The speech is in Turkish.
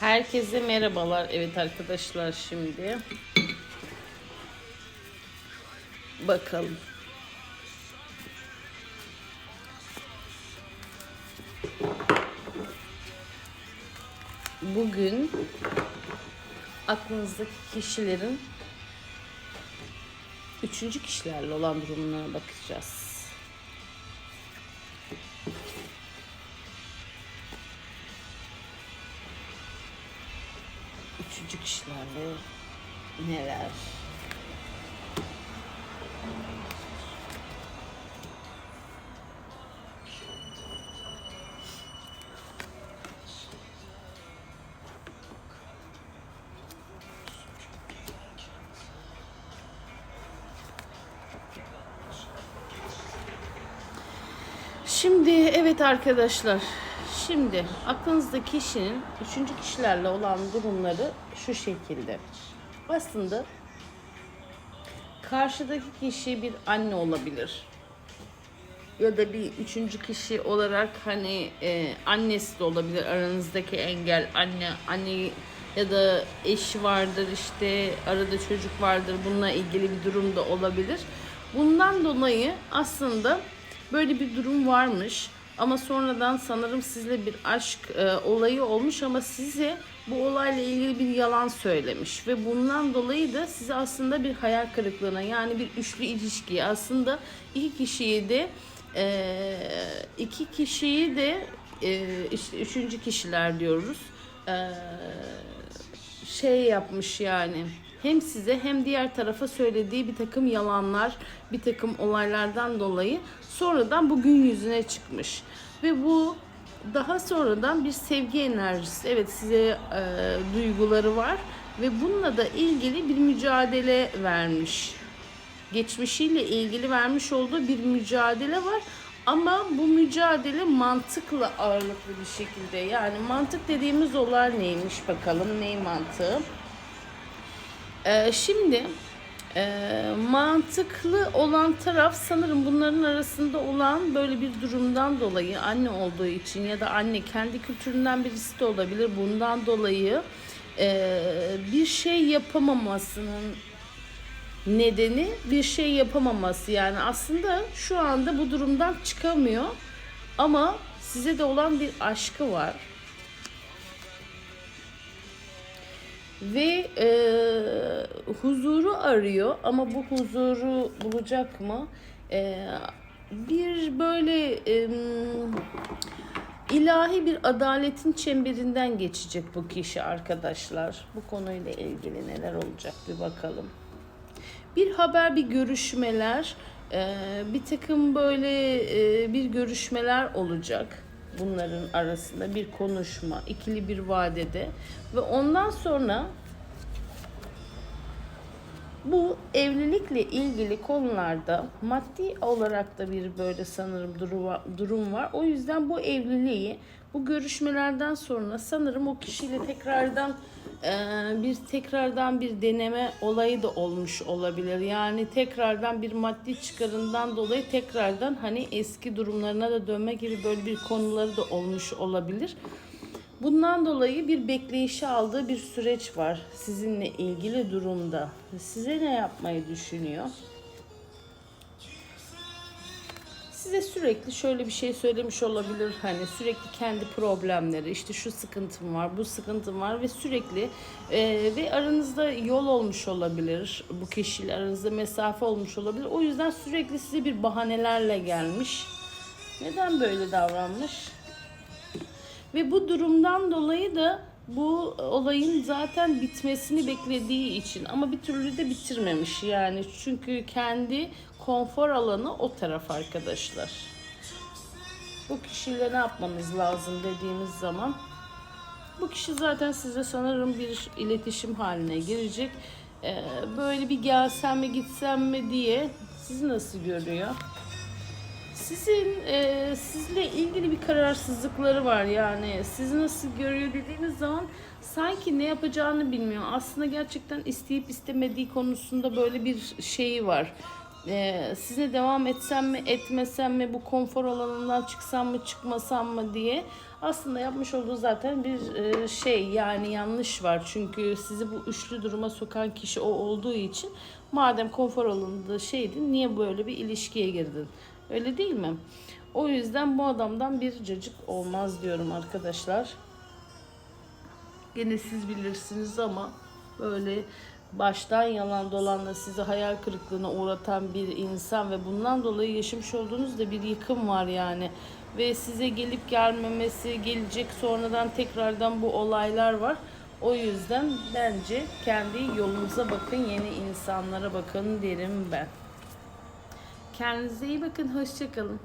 Herkese merhabalar. Evet arkadaşlar şimdi bakalım. Bugün aklınızdaki kişilerin üçüncü kişilerle olan durumuna bakacağız. Üçüncü kişilerle neler? Şimdi evet arkadaşlar. Şimdi aklınızda kişinin üçüncü kişilerle olan durumları şu şekilde. Aslında karşıdaki kişi bir anne olabilir. Ya da bir üçüncü kişi olarak hani e, annesi de olabilir aranızdaki engel anne anne ya da eşi vardır işte arada çocuk vardır bununla ilgili bir durum da olabilir. Bundan dolayı aslında böyle bir durum varmış ama sonradan sanırım sizle bir aşk e, olayı olmuş ama size bu olayla ilgili bir yalan söylemiş ve bundan dolayı da size aslında bir hayal kırıklığına yani bir üçlü ilişkiyi aslında iki kişiyi de e, iki kişiyi de e, işte üçüncü kişiler diyoruz e, şey yapmış yani hem size hem diğer tarafa söylediği bir takım yalanlar, bir takım olaylardan dolayı sonradan bugün yüzüne çıkmış. Ve bu daha sonradan bir sevgi enerjisi. Evet size e, duyguları var ve bununla da ilgili bir mücadele vermiş. Geçmişiyle ilgili vermiş olduğu bir mücadele var. Ama bu mücadele mantıkla ağırlıklı bir şekilde. Yani mantık dediğimiz olay neymiş bakalım ney mantığı? Ee, şimdi e, mantıklı olan taraf sanırım bunların arasında olan böyle bir durumdan dolayı anne olduğu için ya da anne kendi kültüründen birisi de olabilir. Bundan dolayı e, bir şey yapamamasının nedeni bir şey yapamaması yani aslında şu anda bu durumdan çıkamıyor ama size de olan bir aşkı var ve e, huzuru arıyor ama bu huzuru bulacak mı? E, bir böyle e, ilahi bir adaletin çemberinden geçecek bu kişi arkadaşlar. Bu konuyla ilgili neler olacak bir bakalım. Bir haber, bir görüşmeler, e, bir takım böyle e, bir görüşmeler olacak bunların arasında bir konuşma, ikili bir vadede ve ondan sonra bu evlilikle ilgili konularda maddi olarak da bir böyle sanırım durum, var. O yüzden bu evliliği bu görüşmelerden sonra sanırım o kişiyle tekrardan bir tekrardan bir deneme olayı da olmuş olabilir. Yani tekrardan bir maddi çıkarından dolayı tekrardan hani eski durumlarına da dönme gibi böyle bir konuları da olmuş olabilir. Bundan dolayı bir bekleyişe aldığı bir süreç var sizinle ilgili durumda. Size ne yapmayı düşünüyor? Size sürekli şöyle bir şey söylemiş olabilir. Hani sürekli kendi problemleri, işte şu sıkıntım var, bu sıkıntım var ve sürekli e, ve aranızda yol olmuş olabilir. Bu kişiyle aranızda mesafe olmuş olabilir. O yüzden sürekli size bir bahanelerle gelmiş. Neden böyle davranmış? Ve bu durumdan dolayı da bu olayın zaten bitmesini beklediği için ama bir türlü de bitirmemiş yani çünkü kendi konfor alanı o taraf arkadaşlar. Bu kişiyle ne yapmamız lazım dediğimiz zaman bu kişi zaten size sanırım bir iletişim haline girecek. Ee, böyle bir gelsem mi gitsem mi diye sizi nasıl görüyor? Sizin e, sizle ilgili bir kararsızlıkları var yani sizi nasıl görüyor dediğiniz zaman sanki ne yapacağını bilmiyor. Aslında gerçekten isteyip istemediği konusunda böyle bir şeyi var. E, size devam etsem mi etmesem mi bu konfor alanından çıksam mı çıkmasam mı diye. Aslında yapmış olduğu zaten bir e, şey yani yanlış var. Çünkü sizi bu üçlü duruma sokan kişi o olduğu için madem konfor alanında şeydin niye böyle bir ilişkiye girdin? Öyle değil mi? O yüzden bu adamdan bir cacık olmaz diyorum arkadaşlar. Gene siz bilirsiniz ama böyle baştan yalan dolanla sizi hayal kırıklığına uğratan bir insan ve bundan dolayı yaşamış olduğunuz da bir yıkım var yani. Ve size gelip gelmemesi, gelecek sonradan tekrardan bu olaylar var. O yüzden bence kendi yolunuza bakın, yeni insanlara bakın derim ben. Kendinize iyi bakın, hoşçakalın.